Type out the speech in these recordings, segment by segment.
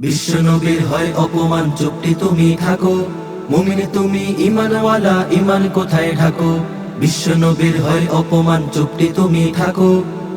বিশ্ব নবীর হয় অপমান, চুপটি তুমি থাকো। মুমিন তুমি ইমানওয়ালা ইমান কোথায় ঢাকো? বিশ্ব নবীর হয় অপমান, চুপটি তুমি থাকো।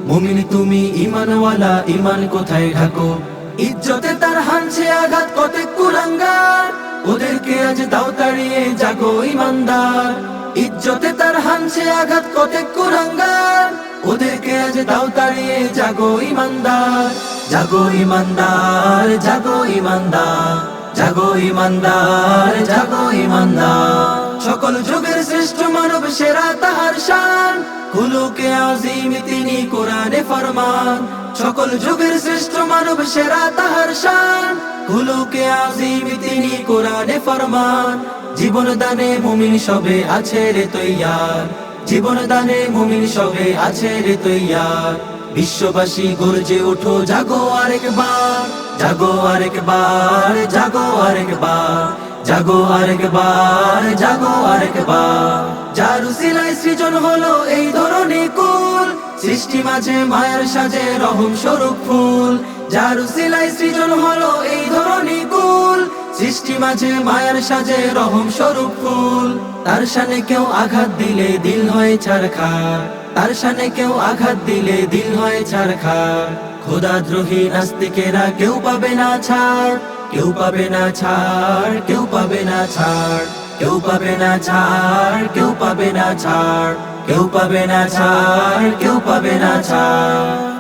মুমিন তুমি ইমানওয়ালা ইমান কোথায় ঢাকো? ইজ্জতে তার হানছে আঘাত, কতে কুলাঙ্গার। ওদেরকে আজ দাও তাড়িয়ে জাগো ইমানদার ইজ্জতে তার হানছে আঘাত, কতে কুলাঙ্গার। ওদেরকে আজ দাও তাড়িয়ে জাগো ইমানদার জাগো ইমানদার জাগো ইমানদার জাগো ইমানদার জাগো ইমানদার। সকল যুগের শ্রেষ্ঠ মানব সেরা তাহার শান। কুলুকে আজিম তিনি কোরআনে ফরমান। সকল যুগের শ্রেষ্ঠ মানব সেরা তাহার শান। কুলুকে আজিম তিনি কোরআনে ফরমান। জীবন দানে মুমিন সবে আছে রে তৈয়ার। জীবন দানে মুমিন সবে আছে রে তৈয়ার। বিশ্ববাসী গর্জে ওঠো, জাগো আরেকবার জাগো আরেকবার জাগো আরেকবার জাগো আরেকবার জাগো আরেকবার। যারু সিলাই সৃজন হলো এই ধরনের কুল, সৃষ্টি মাঝে মায়ের সাজে রহম স্বরূপ ফুল। যারু সিলাই সৃজন হলো এই ধরনের কুল, সৃষ্টি মাঝে মায়ের সাজে রহম স্বরূপ ফুল। তার সানে কেউ আঘাত দিলে দিল হয় ছাড়খার। তার সানে কেউ আঘাত দিলে দিল হয় ছাড়খার খোদা দ্রোহী নাস্তিকেরা কেউ পাবে না ছাড়। কেউ পাবে না ছাড়, কেউ পাবে না ছাড়। কেউ পাবে না ছাড়, কেউ পাবে না ছাড়। কেউ পাবে না ছাড়, কেউ পাবে না ছাড়।